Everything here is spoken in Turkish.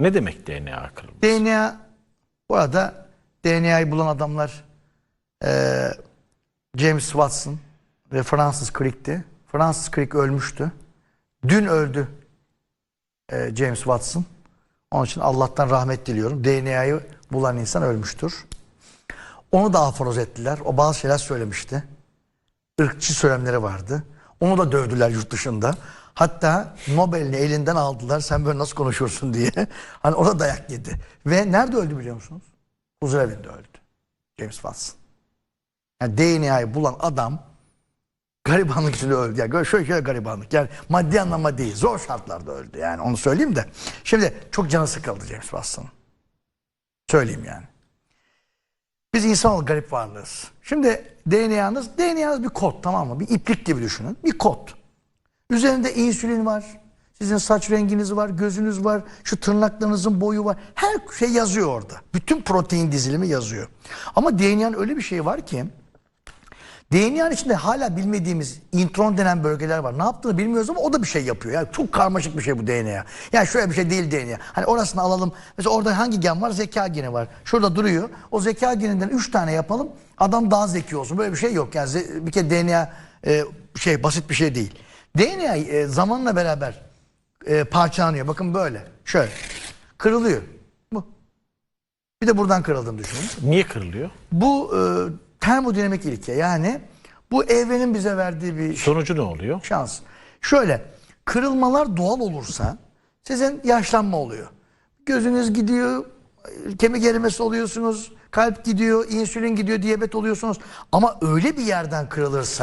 Ne demek DNA kırılması? DNA bu arada DNA'yı bulan adamlar eee, James Watson ve Francis Crick'ti. Francis Crick ölmüştü. Dün öldü eee, James Watson. Onun için Allah'tan rahmet diliyorum. DNA'yı bulan insan ölmüştür. Onu da aforoz ettiler. O bazı şeyler söylemişti. Irkçı söylemleri vardı. Onu da dövdüler yurt dışında. Hatta Nobel'ini elinden aldılar. Sen böyle nasıl konuşursun diye. Hani ona dayak yedi. Ve nerede öldü biliyor musunuz? Huzur öldü. James Watson. Yani DNA'yı bulan adam garibanlık içinde öldü. Yani şöyle şöyle garibanlık. Yani maddi anlamda değil. Zor şartlarda öldü. Yani onu söyleyeyim de. Şimdi çok canı sıkıldı James Watson'ın. Söyleyeyim yani. Biz insan garip varlığız. Şimdi DNA'nız, DNA'nız bir kod tamam mı? Bir iplik gibi düşünün. Bir kod. Üzerinde insülin var. Sizin saç renginiz var, gözünüz var, şu tırnaklarınızın boyu var. Her şey yazıyor orada. Bütün protein dizilimi yazıyor. Ama DNA'nın öyle bir şey var ki DNA'nın içinde hala bilmediğimiz intron denen bölgeler var. Ne yaptığını bilmiyoruz ama o da bir şey yapıyor. Yani çok karmaşık bir şey bu DNA. Yani şöyle bir şey değil DNA. Hani orasını alalım. Mesela orada hangi gen var? Zeka geni var. Şurada duruyor. O zeka geninden 3 tane yapalım. Adam daha zeki olsun. Böyle bir şey yok. Yani bir kere DNA e, şey basit bir şey değil. DNA e, zamanla beraber e, parçalanıyor. Bakın böyle. Şöyle. Kırılıyor. Bu. Bir de buradan kırıldığını düşünün. Niye kırılıyor? Bu e, termodinamik ilke yani bu evrenin bize verdiği bir Sonucu ne oluyor? şans. Şöyle kırılmalar doğal olursa sizin yaşlanma oluyor. Gözünüz gidiyor, kemik erimesi oluyorsunuz, kalp gidiyor, insülin gidiyor, diyabet oluyorsunuz. Ama öyle bir yerden kırılırsa